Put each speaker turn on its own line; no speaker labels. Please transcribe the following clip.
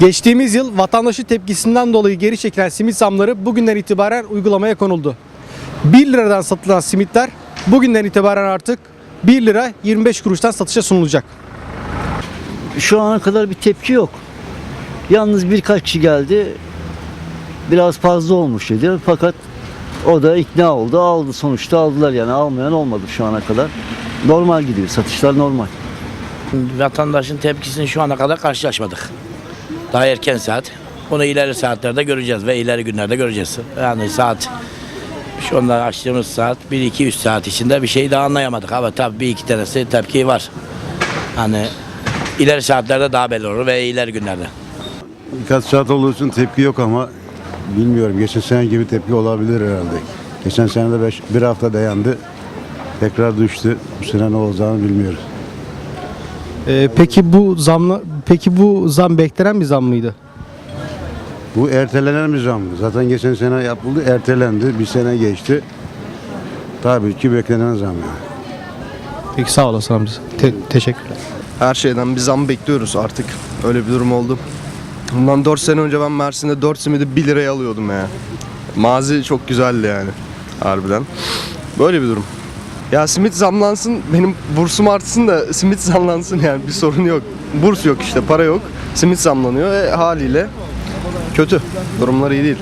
Geçtiğimiz yıl vatandaşın tepkisinden dolayı geri çekilen simit zamları bugünden itibaren uygulamaya konuldu. 1 liradan satılan simitler bugünden itibaren artık 1 lira 25 kuruştan satışa sunulacak.
Şu ana kadar bir tepki yok. Yalnız birkaç kişi geldi. Biraz fazla olmuş dedi. Fakat o da ikna oldu. Aldı sonuçta aldılar yani. Almayan olmadı şu ana kadar. Normal gidiyor. Satışlar normal.
Vatandaşın tepkisini şu ana kadar karşılaşmadık. Daha erken saat. Bunu ileri saatlerde göreceğiz ve ileri günlerde göreceğiz. Yani saat şu anda açtığımız saat 1-2-3 saat içinde bir şey daha anlayamadık. Ama tabii bir iki tanesi tepki var. Hani ileri saatlerde daha belli olur ve ileri günlerde.
Birkaç saat olduğu için tepki yok ama bilmiyorum. Geçen sene gibi tepki olabilir herhalde. Geçen sene de beş, bir hafta dayandı. Tekrar düştü. Bu sene ne olacağını bilmiyoruz.
Ee, peki bu zamla peki bu zam beklenen bir zam mıydı?
Bu ertelenen bir zamdı. Zaten geçen sene yapıldı, ertelendi. Bir sene geçti. Tabii ki beklenen zam yani.
Peki sağ olasın amca. Te- teşekkürler.
Her şeyden bir zam bekliyoruz artık. Öyle bir durum oldu. Bundan 4 sene önce ben Mersin'de 4 simidi 1 liraya alıyordum ya. Mazi çok güzeldi yani. Harbiden. Böyle bir durum. Ya simit zamlansın, benim bursum artsın da simit zamlansın yani bir sorun yok. Burs yok işte, para yok. Simit zamlanıyor ve haliyle kötü. Durumlar iyi değil.